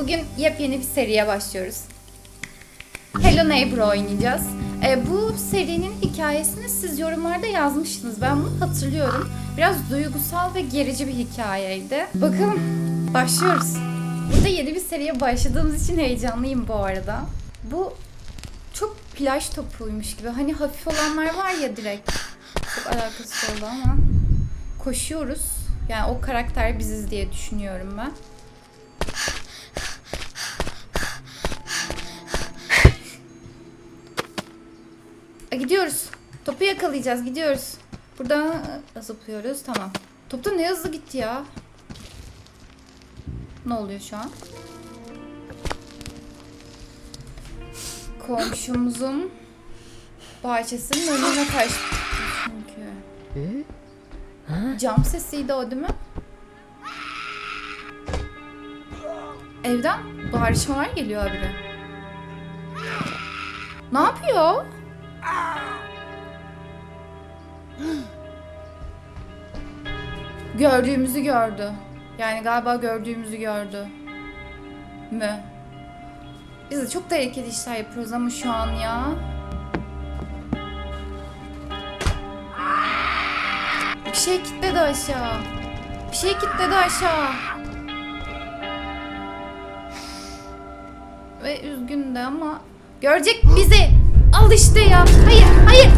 Bugün yepyeni bir seriye başlıyoruz. Hello Neighbor oynayacağız. Ee, bu serinin hikayesini siz yorumlarda yazmıştınız. Ben bunu hatırlıyorum. Biraz duygusal ve gerici bir hikayeydi. Bakalım başlıyoruz. Burada yeni bir seriye başladığımız için heyecanlıyım bu arada. Bu çok plaj topuymuş gibi. Hani hafif olanlar var ya direkt. Çok alakası oldu ama. Koşuyoruz. Yani o karakter biziz diye düşünüyorum ben. E, gidiyoruz. Topu yakalayacağız. Gidiyoruz. Buradan e, zıplıyoruz. Tamam. Top da ne hızlı gitti ya. Ne oluyor şu an? Komşumuzun bahçesinin önüne kaçtı çünkü. Cam sesiydi o değil mi? Evden bağırışmalar geliyor habire. Ne yapıyor? Gördüğümüzü gördü. Yani galiba gördüğümüzü gördü. Mü? Biz de çok tehlikeli işler yapıyoruz ama şu an ya. Bir şey kilitledi aşağı. Bir şey kilitledi aşağı. Ve üzgün de ama görecek bizi. Al işte ya. Hayır, hayır.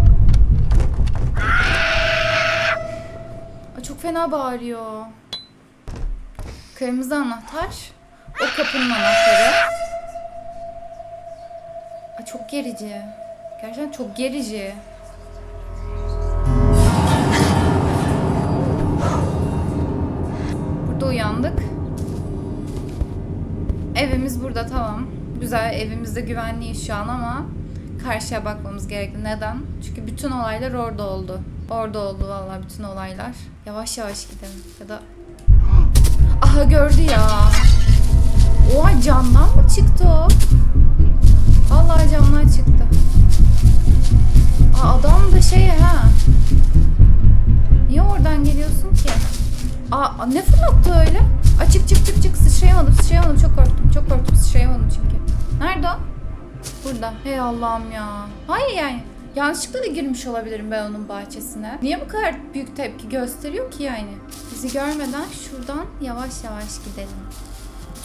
Ay, Çok fena bağırıyor. Kırmızı anahtar. O kapının anahtarı. Ay, çok gerici. Gerçekten çok gerici. Burada uyandık. Evimiz burada tamam. Güzel evimizde güvenliyiz şu an ama karşıya bakmamız gerekli. Neden? Çünkü bütün olaylar orada oldu. Orada oldu vallahi bütün olaylar. Yavaş yavaş gidelim. Ya da... Aha gördü ya. Oha camdan mı çıktı o? Vallahi camdan çıktı. Aa, adam da şey ha. Niye oradan geliyorsun ki? Aa ne fırlattı öyle? Aa, çık çık çık çık sıçrayamadım sıçrayamadım çok korktum çok korktum sıçrayamadım çünkü. Nerede o? Burada. Hey Allah'ım ya. Hayır yani. Yanlışlıkla da girmiş olabilirim ben onun bahçesine. Niye bu kadar büyük tepki gösteriyor ki yani? Bizi görmeden şuradan yavaş yavaş gidelim.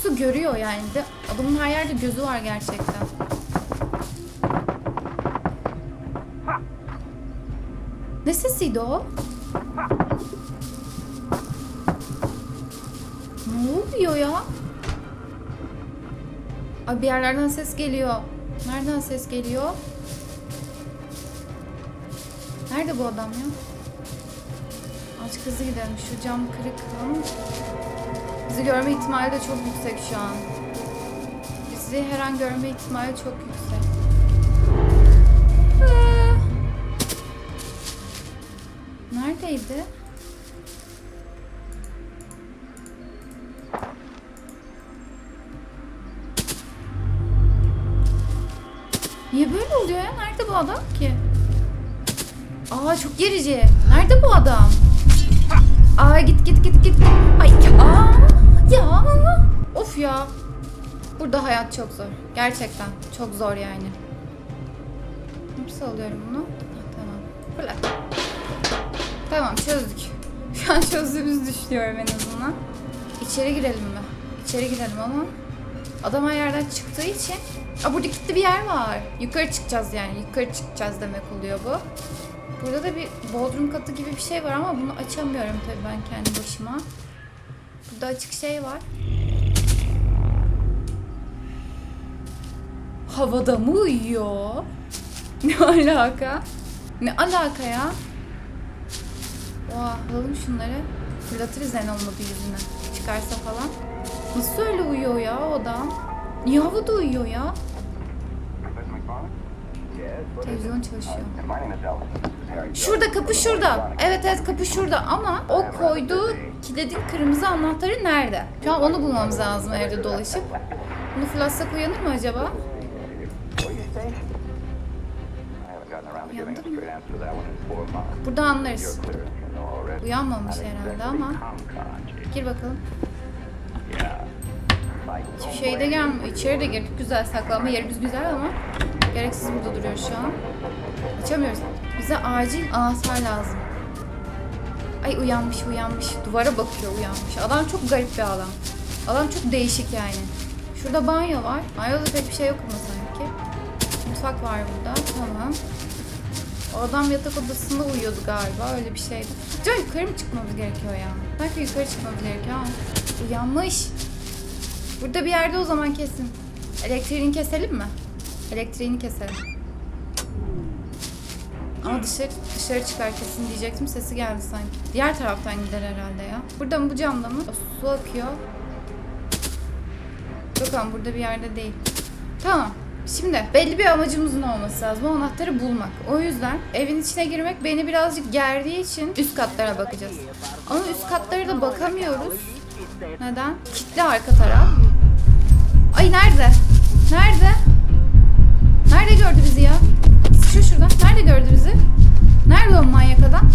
Su görüyor yani de adamın her yerde gözü var gerçekten. Ne sesiydi o? Ne oluyor ya? Ay bir yerlerden ses geliyor. Nereden ses geliyor? Nerede bu adam ya? Aç hızlı gidelim. Şu cam kırık bizi görme ihtimali de çok yüksek şu an. Bizi her an görme ihtimali çok yüksek. Neredeydi? Aa çok gerici. Nerede bu adam? Aa git git git git. Ay. Aa, ya. Of ya. Burada hayat çok zor. Gerçekten çok zor yani. Nasıl alıyorum bunu? Ha, tamam. Fırlat. Tamam çözdük. Şu an çözdüğümüzü düşünüyorum en azından. İçeri girelim mi? İçeri girelim ama adam her yerden çıktığı için Aa, burada kilitli bir yer var. Yukarı çıkacağız yani. Yukarı çıkacağız demek oluyor bu. Burada da bir bodrum katı gibi bir şey var ama bunu açamıyorum tabii ben kendi başıma. Burada açık şey var. Havada mı uyuyor? Ne alaka? Ne alaka ya? Oha alalım şunları. Fırlatırız en olmadı yüzüne. Çıkarsa falan. Nasıl öyle uyuyor ya o adam? Niye havada uyuyor ya? Televizyon çalışıyor. Şurada kapı şurada. Evet evet kapı şurada ama o koyduğu kilidin kırmızı anahtarı nerede? Şu an onu bulmamız lazım evde dolaşıp. Bunu fırlatsak uyanır mı acaba? Uyandı mı? Burada anlarız. Uyanmamış herhalde ama. Gir bakalım. Hiçbir şey de gelmiyor. İçeri de girdik. Güzel saklanma yerimiz güzel ama gereksiz burada duruyor şu an. Açamıyoruz. Bize acil anahtar lazım. Ay uyanmış uyanmış. Duvara bakıyor uyanmış. Adam çok garip bir adam. Adam çok değişik yani. Şurada banyo var. Banyoda pek bir şey yok ama sanki. Mutfak var burada. Tamam. O adam yatak odasında uyuyordu galiba. Öyle bir şeydi. Acaba yukarı mı çıkmamız gerekiyor ya? Sanki yukarı çıkmamız gerekiyor ama. Uyanmış. Burada bir yerde o zaman kesin. Elektriğini keselim mi? Elektriğini keselim. Ama dışarı, dışarı çıkar kesin diyecektim. Sesi geldi sanki. Diğer taraftan gider herhalde ya. Burada mı bu camda mı? Su akıyor. Yok ama burada bir yerde değil. Tamam. Şimdi belli bir amacımızın olması lazım. O anahtarı bulmak. O yüzden evin içine girmek beni birazcık gerdiği için üst katlara bakacağız. Ama üst katlara da bakamıyoruz. Neden? Kitli arka taraf. Ay nerede? Nerede? Nerede gördü bizi ya? Şurada. Nerede gördü bizi? Nerede o manyak adam?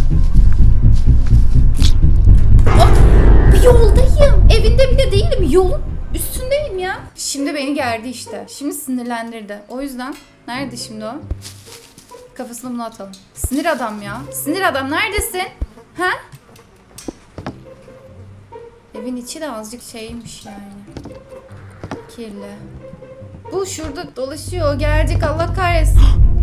Oh, yoldayım. Evinde bile değilim. Yolun üstündeyim ya. Şimdi beni gerdi işte. Şimdi sinirlendirdi. O yüzden nerede şimdi o? Kafasına bunu atalım. Sinir adam ya. Sinir adam neredesin? Ha? Evin içi de azıcık şeymiş yani. Kirli. Bu şurada dolaşıyor. Gelecek Allah kahretsin.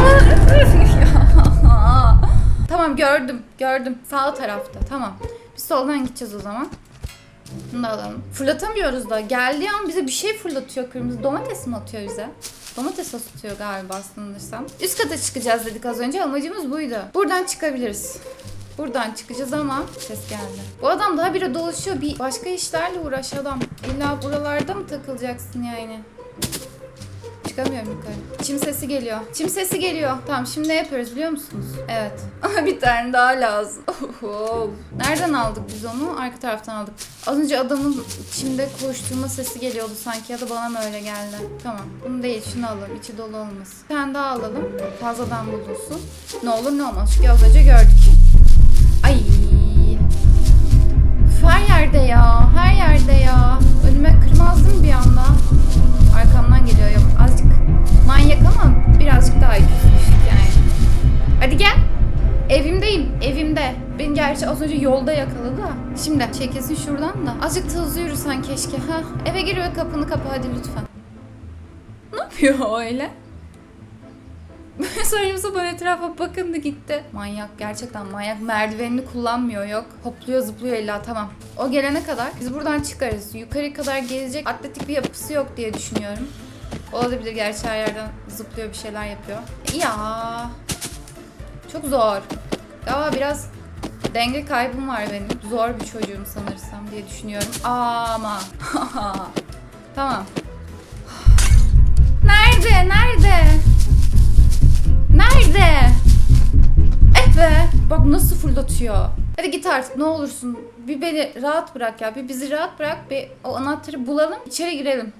Tamam gördüm. Gördüm. Sağ tarafta. Tamam. Biz soldan gideceğiz o zaman. Bunu da alalım. Fırlatamıyoruz da. Geldiği an bize bir şey fırlatıyor kırmızı. Domates mi atıyor bize? Domates atıyor galiba sanırsam. Üst kata çıkacağız dedik az önce. Amacımız buydu. Buradan çıkabiliriz. Buradan çıkacağız ama ses geldi. Bu adam daha biri dolaşıyor. Bir başka işlerle uğraş adam. İlla buralarda mı takılacaksın yani? Çıkamıyorum yukarı. Çim sesi geliyor. Çim sesi geliyor. Tamam şimdi ne yapıyoruz biliyor musunuz? Evet. Bir tane daha lazım. Nereden aldık biz onu? Arka taraftan aldık. Az önce adamın çimde koşturma sesi geliyordu sanki ya da bana mı öyle geldi? Tamam. Bunu değil şunu alalım. İçi dolu olmasın. Bir tane daha alalım. Fazladan bulunsun. Ne olur ne olmaz. Çünkü az önce gördük. Ay. Her yerde ya. Her yerde ya. Önüme kırmazdım bir anda. Arkamdan geliyor yok. Azıcık manyak ama birazcık daha düştük yani. Hadi gel. Evimdeyim. Evimde. Beni gerçi az önce yolda yakaladı da. Şimdi çekilsin şuradan da. Azıcık hızlı yürüsen keşke. Ha, eve gir ve kapını kapa hadi lütfen. Ne yapıyor o öyle? Saçma sapan etrafa bakındı gitti. Manyak gerçekten manyak. Merdivenini kullanmıyor yok. Hopluyor zıplıyor illa tamam. O gelene kadar biz buradan çıkarız. Yukarı kadar gezecek atletik bir yapısı yok diye düşünüyorum. Olabilir gerçi her yerden zıplıyor bir şeyler yapıyor. Ya çok zor. Galiba biraz denge kaybım var benim. Zor bir çocuğum sanırsam diye düşünüyorum. Ama tamam. Nerede? Nerede? Nerede? Eh be. Bak nasıl fırlatıyor. Hadi git artık ne olursun. Bir beni rahat bırak ya. Bir bizi rahat bırak. Bir o anahtarı bulalım. İçeri girelim.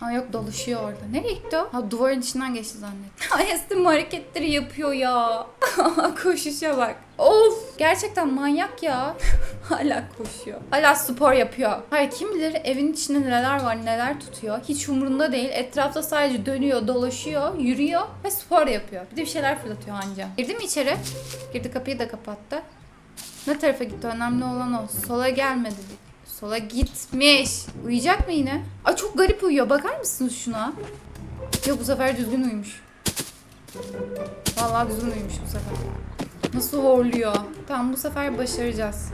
Ha yok dolaşıyor orada. Nereye gitti o? Ha duvarın içinden geçti zannettim. Estim hareketleri yapıyor ya. Koşuşa bak. Of gerçekten manyak ya. Hala koşuyor. Hala spor yapıyor. Hayır kim bilir evin içinde neler var neler tutuyor. Hiç umurunda değil. Etrafta sadece dönüyor dolaşıyor yürüyor ve spor yapıyor. Bir de bir şeyler fırlatıyor anca. Girdi mi içeri? Girdi kapıyı da kapattı. Ne tarafa gitti? Önemli olan o. Sola gelmedi. Sola gitmiş. Uyuyacak mı yine? Ay çok garip uyuyor. Bakar mısınız şuna? Yok bu sefer düzgün uyumuş. Vallahi düzgün uyumuş bu sefer. Nasıl horluyor? Tamam bu sefer başaracağız.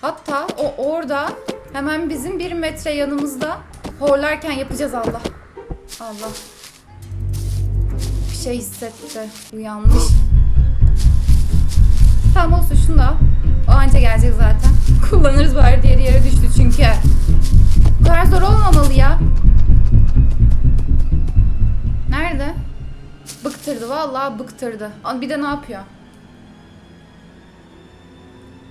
Hatta o orada hemen bizim bir metre yanımızda horlarken yapacağız Allah. Allah. Bir şey hissetti. Uyanmış. Tamam olsun şunu da. O anca gelecek zaten. Kullanırız bari diğeri yere düştü çünkü. Bu kadar zor olmamalı ya. Nerede? Bıktırdı vallahi bıktırdı. Bir de ne yapıyor?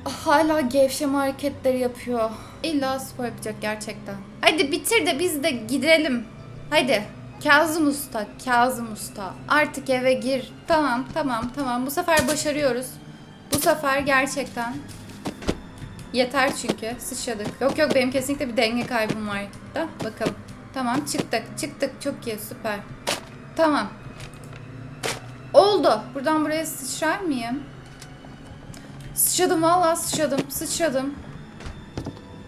Hala gevşeme hareketleri yapıyor. İlla spor yapacak gerçekten. Hadi bitir de biz de gidelim. Hadi. Kazım Usta, Kazım Usta. Artık eve gir. Tamam, tamam, tamam. Bu sefer başarıyoruz. Bu sefer gerçekten Yeter çünkü. Sıçradık. Yok yok benim kesinlikle bir denge kaybım var. Da bakalım. Tamam çıktık. Çıktık. Çok iyi. Süper. Tamam. Oldu. Buradan buraya sıçrar mıyım? Sıçradım vallahi sıçradım. Sıçradım.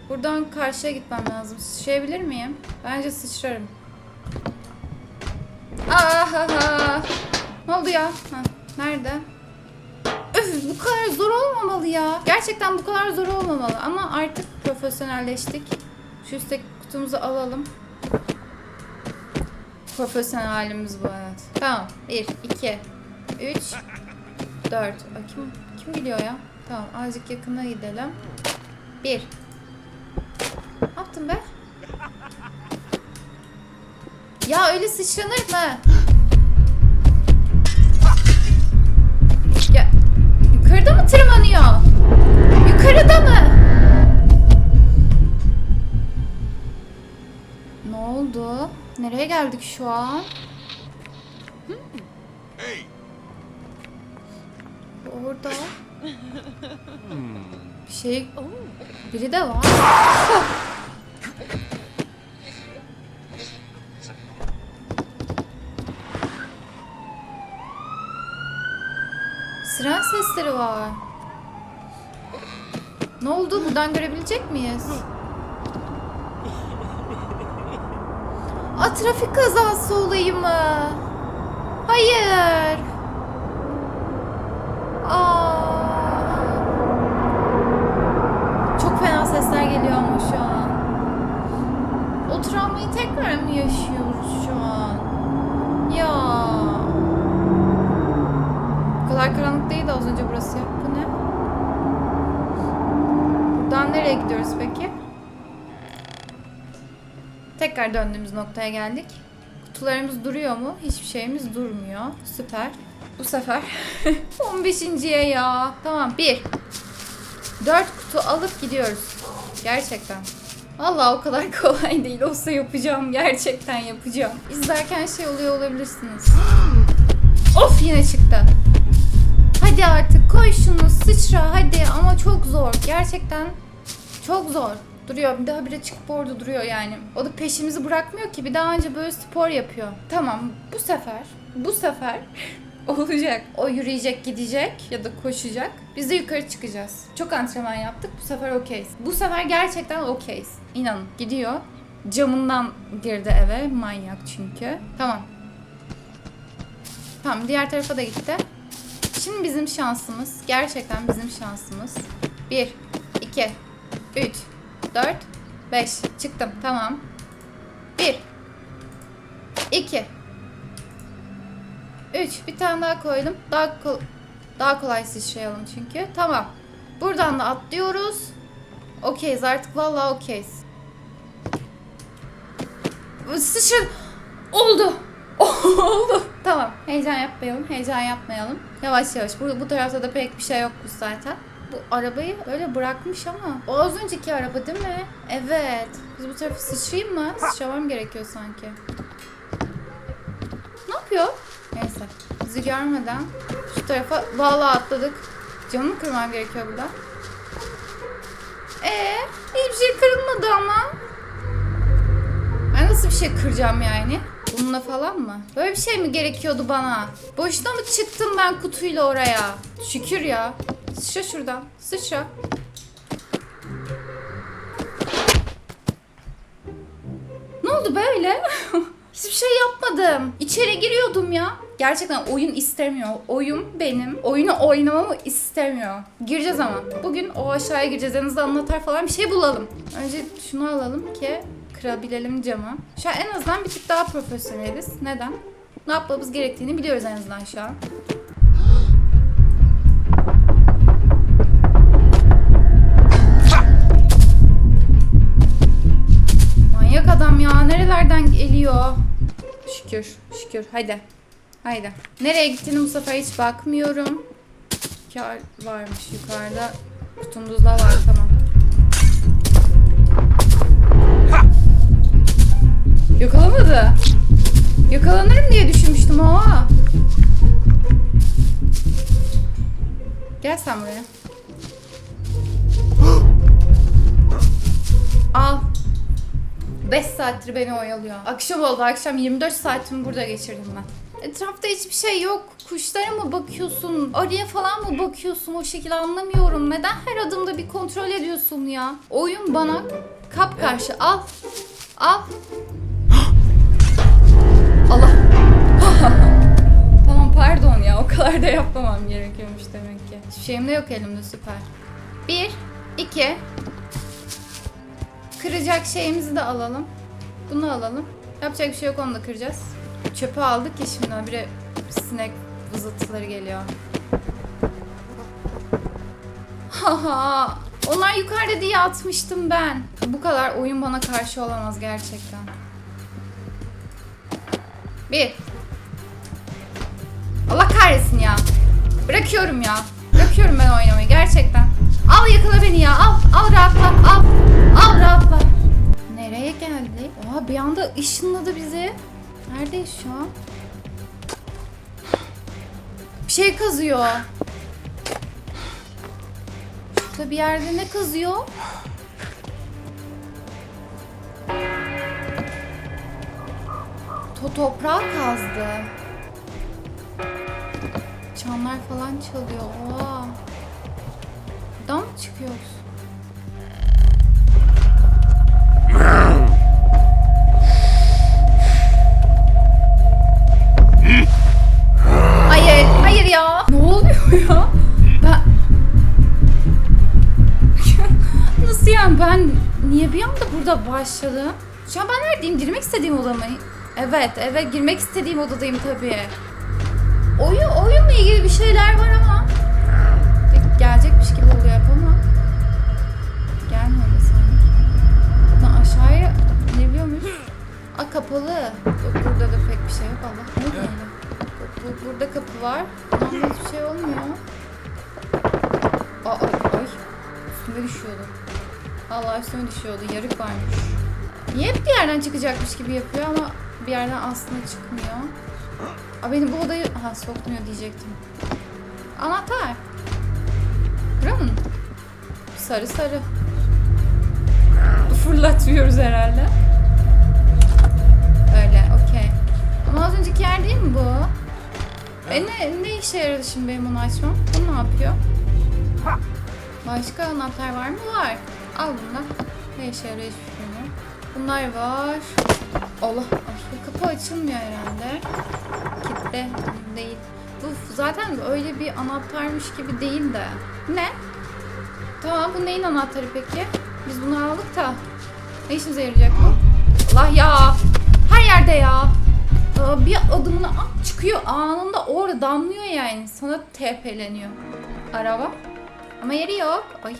Buradan karşıya gitmem lazım. Sıçrayabilir miyim? Bence sıçrarım. Ahaha. Ne oldu ya? Ha, nerede? Bu kadar zor olmamalı ya. Gerçekten bu kadar zor olmamalı. Ama artık profesyonelleştik. Şu üstteki kutumuzu alalım. Profesyonel halimiz bu evet. Tamam. 1, 2, 3, 4. Kim, kim gidiyor ya? Tamam azıcık yakına gidelim. 1. Ne yaptın be? Ya öyle sıçranır mı? Yukarıda mı tırmanıyor? Yukarıda mı? Ne oldu? Nereye geldik şu an? Hey, Orada. Bir şey... Biri de var. sesleri var. Ne oldu? Buradan görebilecek miyiz? A trafik kazası olayı mı? Hayır. Aa. Çok fena sesler geliyor ama şu an. O travmayı tekrar mı yaşıyoruz Tekrar döndüğümüz noktaya geldik. Kutularımız duruyor mu? Hiçbir şeyimiz durmuyor. Süper. Bu sefer 15.ye ya. Tamam 1. 4 kutu alıp gidiyoruz. Gerçekten. Vallahi o kadar kolay değil. Olsa yapacağım. Gerçekten yapacağım. İzlerken şey oluyor olabilirsiniz. of yine çıktı. Hadi artık koy şunu sıçra hadi ama çok zor. Gerçekten çok zor. Duruyor. Bir daha biri çıkıp orada duruyor yani. O da peşimizi bırakmıyor ki. Bir daha önce böyle spor yapıyor. Tamam bu sefer, bu sefer olacak. O yürüyecek, gidecek ya da koşacak. Biz de yukarı çıkacağız. Çok antrenman yaptık. Bu sefer okeyiz. Bu sefer gerçekten okeyiz. İnanın. Gidiyor. Camından girdi eve. Manyak çünkü. Tamam. Tamam diğer tarafa da gitti. Şimdi bizim şansımız. Gerçekten bizim şansımız. 1, 2, 3, 4, 5. Çıktım. Tamam. 1, 2, 3. Bir tane daha koydum. Daha kol daha kolay sıçrayalım çünkü. Tamam. Buradan da atlıyoruz. Okeyiz artık. Vallahi okeyiz. Sıçra... Oldu. Oldu. Tamam. Heyecan yapmayalım. Heyecan yapmayalım. Yavaş yavaş. Bu, bu tarafta da pek bir şey yokmuş zaten. Bu arabayı böyle bırakmış ama. O az önceki araba değil mi? Evet. Biz bu tarafı sıçrayayım mı? Sıçramam gerekiyor sanki. Ne yapıyor? Neyse. Bizi görmeden şu tarafa vallahi atladık. Canımı kırmam gerekiyor burada. Ee, hiçbir şey kırılmadı ama. Ben nasıl bir şey kıracağım yani? Bununla falan mı? Böyle bir şey mi gerekiyordu bana? Boşuna mı çıktım ben kutuyla oraya? Şükür ya. Sıçra şuradan. Sıçra. Ne oldu böyle? Hiçbir şey yapmadım. İçeri giriyordum ya. Gerçekten oyun istemiyor. Oyun benim. Oyunu oynamamı istemiyor. Gireceğiz ama. Bugün o aşağıya gireceğiz. En azından anahtar falan bir şey bulalım. Önce şunu alalım ki kırabilelim camı. Şu an en azından bir tık daha profesyoneliz. Neden? Ne yapmamız gerektiğini biliyoruz en azından şu an. Nerelerden geliyor? Şükür, şükür. Hadi. Haydi. Nereye gittiğini bu sefer hiç bakmıyorum. Kar varmış yukarıda. Kutumuzda var tamam. Yakalamadı. Yakalanırım diye düşünmüştüm ama. Gel sen buraya. 5 saattir beni oyalıyor. Akşam oldu akşam 24 saatimi burada geçirdim ben. Etrafta hiçbir şey yok. Kuşlara mı bakıyorsun? Arıya falan mı bakıyorsun? O şekilde anlamıyorum. Neden her adımda bir kontrol ediyorsun ya? Oyun bana kap karşı. Al. Al. Allah. tamam pardon ya. O kadar da yapmamam gerekiyormuş demek ki. Hiçbir şeyim de yok elimde süper. Bir, iki. Kıracak şeyimizi de alalım. Bunu alalım. Yapacak bir şey yok onu da kıracağız. Çöpü aldık ya şimdi bir sinek vızıltıları geliyor. Haha. Onlar yukarıda diye atmıştım ben. Bu kadar oyun bana karşı olamaz gerçekten. Bir. Allah kahretsin ya. Bırakıyorum ya. Bırakıyorum ben oynamayı gerçekten. Al yakala beni ya. Al. Al rahatla. Al. Al rahatla. Nereye geldik? Oha bir anda ışınladı bizi. Neredeyiz şu an? Bir şey kazıyor. Şurada bir yerde ne kazıyor? To toprağı kazdı. Çanlar falan çalıyor. Oha. Buradan mı çıkıyoruz? Hayır, hayır ya. Ne oluyor ya? Ben... Nasıl yani ben niye bir anda burada başladım? Şu an ben neredeyim? Girmek istediğim oda mı? Evet, evet girmek istediğim odadayım tabii. Oyun, oyunla ilgili bir şeyler var ama Aa kapalı. Yok, burada da pek bir şey yok Allah. Ne? Yok, bu, burada kapı var. Ama hiçbir şey olmuyor. Aa, ay, ay. Üstüme düşüyordu. Allah üstüme düşüyordu. Yarık varmış. Niye hep bir yerden çıkacakmış gibi yapıyor ama bir yerden aslında çıkmıyor. Aa, beni bu odayı... Ha sokmuyor diyecektim. Anahtar. Buranın. Sarı sarı. Fırlatmıyoruz herhalde. Ama az önceki yer değil mi bu? E ne, ne işe yaradı şimdi benim onu açmam? Bu ne yapıyor? Başka anahtar var mı? Var. Al bunlar. Ne işe yarıyor hiçbir fikrim yok. Bunlar var. Allah. Ay, kapı açılmıyor herhalde. Kitle değil. Bu zaten öyle bir anahtarmış gibi değil de. Ne? Tamam bu neyin anahtarı peki? Biz bunu aldık da. Ne işimize yarayacak bu? Allah ya. Her yerde ya. Bir adımını at çıkıyor anında orada damlıyor yani. Sana TP'leniyor. Araba. Ama yeri yok. Ay.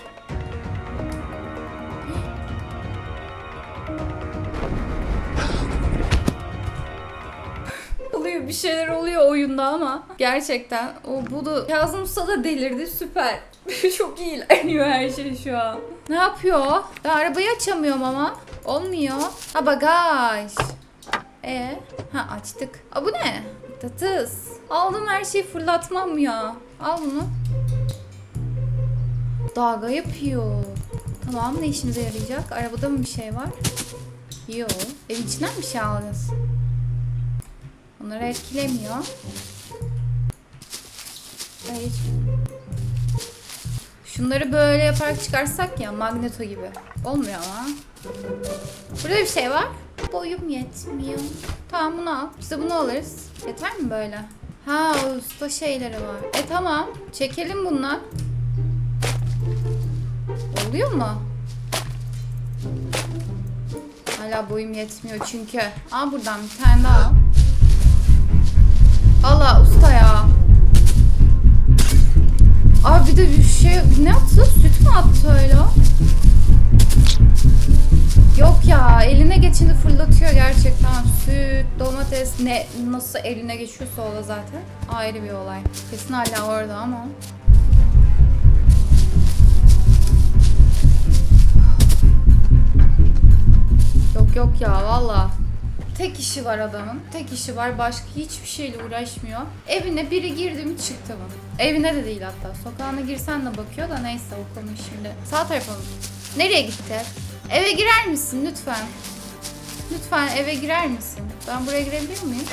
oluyor bir şeyler oluyor oyunda ama gerçekten o bu da Kazım Usta da delirdi süper. Çok iyi ilerliyor her şey şu an. Ne yapıyor? Ben arabayı açamıyorum ama. Olmuyor. Ha. E ha açtık. Aa bu ne? Tatıs. Aldım her şeyi fırlatmam ya. Al bunu. Dalga yapıyor. Tamam ne işimize yarayacak? Arabada mı bir şey var? Yok. Evin içinden bir şey aldınız. Onları etkilemiyor. Hayır. Şunları böyle yaparak çıkarsak ya magneto gibi. Olmuyor ama. Burada bir şey var. Boyum yetmiyor. Tamam bunu al. De bunu alırız. Yeter mi böyle? Ha usta şeyleri var. E tamam. Çekelim bunlar. Oluyor mu? Hala boyum yetmiyor çünkü. Aa buradan bir tane daha al. Allah usta ya. Abi bir de bir şey ne attı? Süt mü attı öyle? Yok ya eline geçini fırlatıyor gerçekten. Süt, domates ne nasıl eline geçiyorsa o da zaten ayrı bir olay. Kesin hala orada ama. Yok yok ya valla. Tek işi var adamın. Tek işi var. Başka hiçbir şeyle uğraşmıyor. Evine biri girdi mi çıktı mı? Evine de değil hatta. Sokağına girsen de bakıyor da neyse o konu şimdi. Sağ tarafa mı? Nereye gitti? Eve girer misin lütfen? Lütfen eve girer misin? Ben buraya girebilir miyim?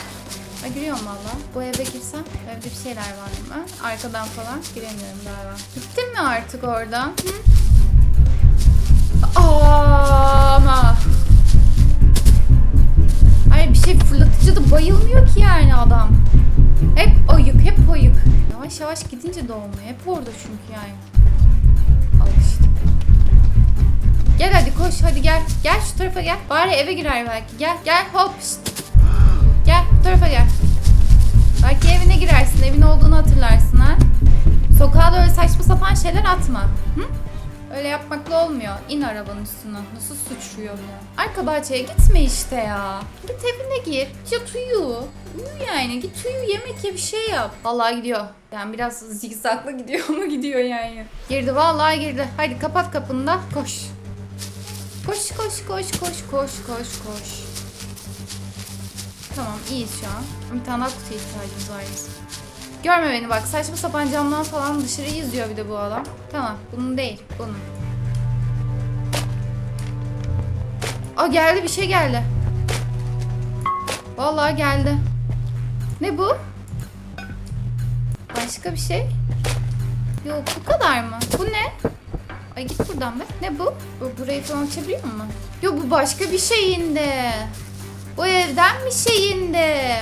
Ha, giriyorum valla. Bu eve girsem evde bir şeyler var mı? Arkadan falan giremiyorum galiba. Gittin mi artık oradan? Hı? Ama. Da bayılmıyor ki yani adam. Hep oyuk, hep oyuk. Yavaş yavaş gidince de olmuyor. Hep orada çünkü yani. Al işte. Gel hadi koş hadi gel. Gel şu tarafa gel. Bari eve girer belki. Gel gel hop. şşt. Gel bu tarafa gel. Belki evine girersin. Evin olduğunu hatırlarsın ha. Sokağa da öyle saçma sapan şeyler atma. Hı? Öyle yapmakla olmuyor. İn arabanın üstüne. Nasıl suçluyor ya? Arka bahçeye gitme işte ya. Git evine gir. Yat uyu. Uyu yani. Git uyu yemek ye bir şey yap. Vallahi gidiyor. Yani biraz zigzaglı gidiyor ama gidiyor yani. Girdi vallahi girdi. Haydi kapat kapını da koş. Koş koş koş koş koş koş koş. Tamam iyiyiz şu an. Bir tane daha kutuya ihtiyacımız var bizim. Görme beni bak saçma sapan camdan falan dışarıyı izliyor bir de bu adam. Tamam bunun değil bunun. Aa geldi bir şey geldi. Vallahi geldi. Ne bu? Başka bir şey? Yok bu kadar mı? Bu ne? Ay git buradan be. Ne bu burayı falan açabiliyor mu? Yok bu başka bir şeyinde. Bu evden bir şeyinde.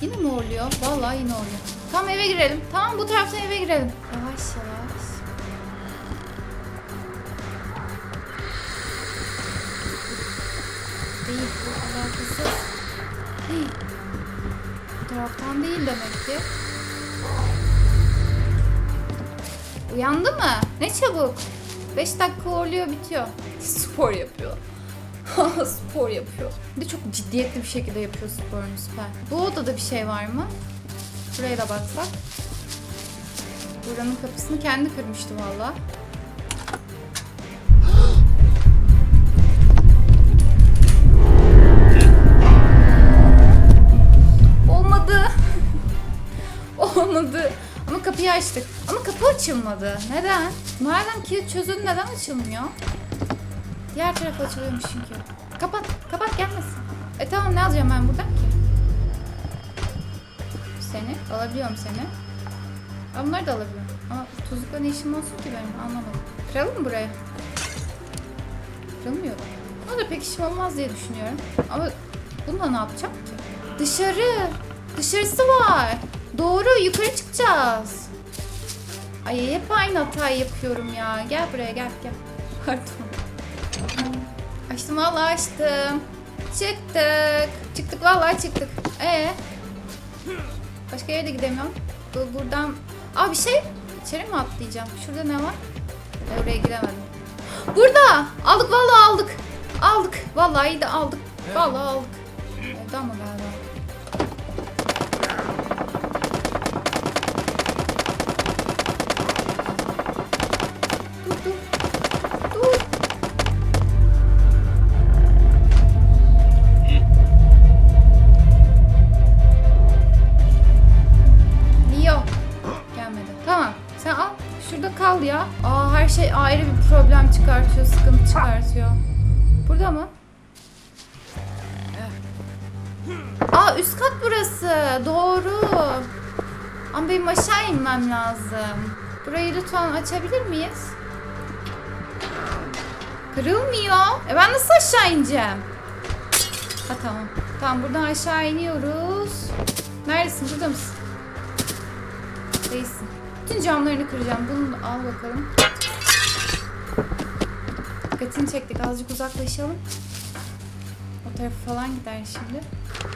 Yine mi oluyor? Vallahi yine oluyor. Tamam eve girelim. Tamam bu taraftan eve girelim. Yavaş yavaş. Değil bu alakasız. Değil. Bu taraftan değil demek ki. Uyandı mı? Ne çabuk. 5 dakika horluyor bitiyor. Spor yapıyor. spor yapıyor. Bir de çok ciddiyetli bir şekilde yapıyor sporunu süper. Bu odada bir şey var mı? Buraya da baksak. Buranın kapısını kendi kırmıştı valla. Olmadı. Olmadı. Ama kapıyı açtık. Ama kapı açılmadı. Neden? Nereden kilit çözüldü neden açılmıyor? Diğer taraf açılıyormuş çünkü. Kapat, kapat gelmesin. E tamam ne alacağım ben buradan? Seni, alabiliyorum seni. Ben bunları da alabiliyorum. Ama tuzlukla ne işim olsun ki benim anlamadım. Kıralım mı buraya? Kırılmıyor. Buna da pek işim olmaz diye düşünüyorum. Ama bununla ne yapacağım ki? Dışarı. Dışarısı var. Doğru yukarı çıkacağız. Ay hep aynı hatayı yapıyorum ya. Gel buraya gel gel. Pardon. Açtım vallahi açtım. Çıktık. Çıktık vallahi çıktık. Ee? Başka yere de gidemiyorum. Bu- Buradan... Aa bir şey. İçeri mi atlayacağım? Şurada ne var? E, Oraya gidemedim. Burada. Aldık vallahi aldık. Aldık. Vallahi de aldık. Vallahi aldık. Evde ama galiba. Kal ya. Aa her şey ayrı bir problem çıkartıyor, sıkıntı çıkartıyor. Burada mı? Aa üst kat burası. Doğru. Ama benim aşağı inmem lazım. Burayı lütfen açabilir miyiz? Kırılmıyor. E ben nasıl aşağı ineceğim? Ha tamam. Tamam buradan aşağı iniyoruz. Neredesin? Burada mısın? Değilsin. Bütün camlarını kıracağım. Bunu al bakalım. Dikkatini çektik. Azıcık uzaklaşalım. O tarafa falan gider şimdi.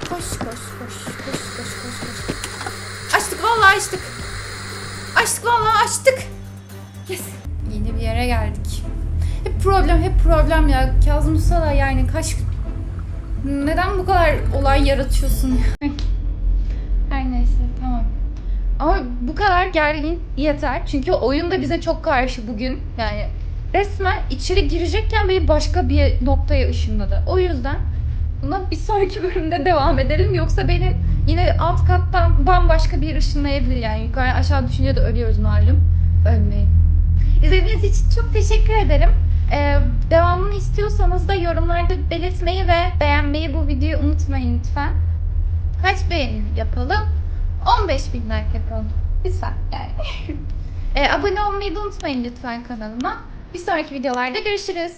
Koş koş koş koş koş koş koş. Açtık vallahi açtık. Açtık vallahi açtık. Yes. Yeni bir yere geldik. Hep problem hep problem ya. Kazım da yani kaç... Neden bu kadar olay yaratıyorsun ya? Ama bu kadar gergin yeter. Çünkü oyun da bize çok karşı bugün. Yani resmen içeri girecekken beni başka bir noktaya ışınladı. O yüzden buna bir sonraki bölümde devam edelim. Yoksa beni yine alt kattan bambaşka bir ışınlayabilir. Yani yukarı aşağı düşünce de ölüyoruz malum. Ölmeyin. İzlediğiniz için çok teşekkür ederim. Ee, devamını istiyorsanız da yorumlarda belirtmeyi ve beğenmeyi bu videoyu unutmayın lütfen. Kaç beğeni yapalım? 15 bin like yapalım. Saat yani. Ee, abone olmayı da unutmayın lütfen kanalıma. Bir sonraki videolarda görüşürüz.